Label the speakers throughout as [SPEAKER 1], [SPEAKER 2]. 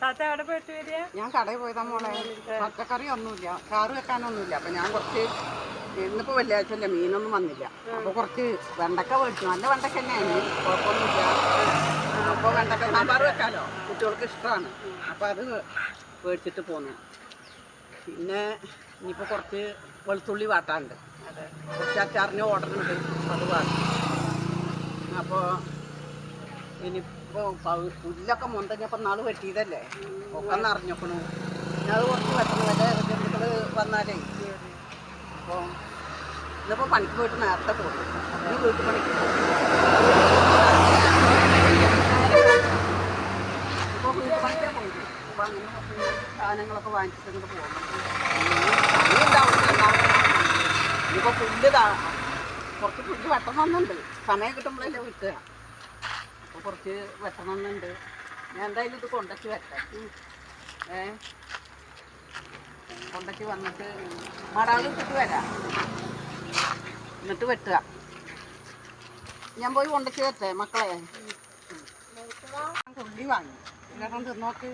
[SPEAKER 1] താത്ത എവിടെ പോയിട്ട് വരിക?
[SPEAKER 2] ഞാൻ കടയിൽ പോയതാ മോളെ. പച്ചക്കറി ഒന്നുമില്ല കാറ് വെക്കാനൊന്നുമില്ല. അപ്പൊ ഞാൻ കുറച്ച് ഇന്നിപ്പോ വെള്ളിയാഴ്ച അല്ലേ മീനൊന്നും വന്നില്ല. അപ്പൊ കുറച്ച് വെണ്ടക്ക മേടിച്ചു നല്ല വെണ്ടക്ക തന്നെയാണ്. കുഴപ്പമൊന്നുമില്ല. അപ്പൊ വെണ്ടക്ക സാമ്പാർ വെക്കാലോ? കുട്ടികൾക്ക് ഇഷ്ടമാണ്. അപ്പൊ അത് മേടിച്ചിട്ട് പോന്നു. പിന്നെ ഇനിയിപ്പോ കുറച്ച് വെളുത്തുള്ളി വാട്ടാണ്ട് കുറച്ച് അച്ചാറിന് ഓർഡർ ഉണ്ട് അത് വാട്ടും അപ്പോൾ ഇനിയിപ്പോൾ പുല്ലൊക്കെ മുന്തഞ്ഞപ്പോൾ നാൾ വെട്ടിയതല്ലേ? ഒക്കെ നിറഞ്ഞോക്കണു. ഞാൻ അത് കുറച്ച് വെട്ടണം. വല്ല ജന്തുക്കൾ വന്നാലേ. അപ്പോൾ ഇന്നിപ്പോൾ പണിക്ക് പോയിട്ട് നേരത്തെ പോകും ഇന്ന് വീട്ടു പണിക്ക് സാധനങ്ങളൊക്കെ വാങ്ങിച്ചിട്ട് ഇങ്ങോട്ട് പോകും ഇനിയിപ്പോൾ പുല്ല് കുറച്ച് പുല്ല് വെട്ടണമെന്നുണ്ട്. സമയം കിട്ടുമ്പോഴല്ലേ വിട്ടുക അപ്പോൾ കുറച്ച് വെട്ടണമെന്നുണ്ട്. ഞാൻ എന്തായാലും ഇത് കൊണ്ടച്ച് വെട്ടാം ഏ? കൊണ്ടച്ച് വന്നിട്ട് മടാവ് ഇട്ടിട്ട് വരാം. എന്നിട്ട് വെട്ടുക. ഞാൻ പോയി കൊണ്ടച്ച് വെട്ടേ മക്കളെ. ഉള്ളി വാങ്ങി. ഇല്ലാപ്പം തിന്നോക്ക്.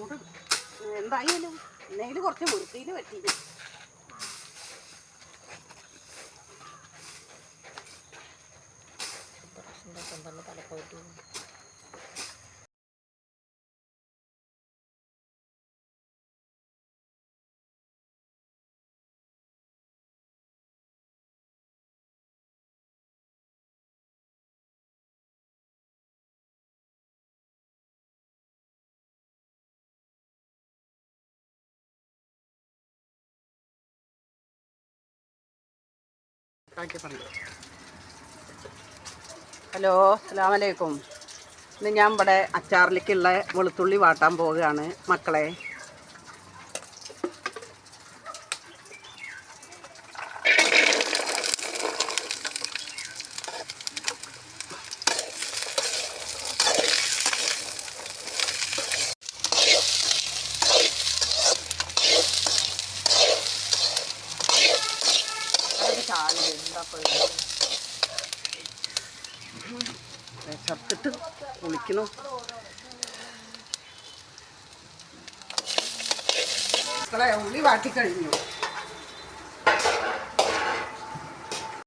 [SPEAKER 2] മൂട് എന്തായാലും എന്തെങ്കിലും കുറച്ച് വൃത്തിയിൽ വെട്ടി ഹലോ അസ്സാം ഇന്ന് ഞാൻ ഇവിടെ അച്ചാറിലേക്കുള്ള വെളുത്തുള്ളി വാട്ടാൻ പോവുകയാണ് മക്കളെ. ചത്തിട്ട് കുളിക്കണു. ഉള്ളി വാട്ടിക്കഴിഞ്ഞു.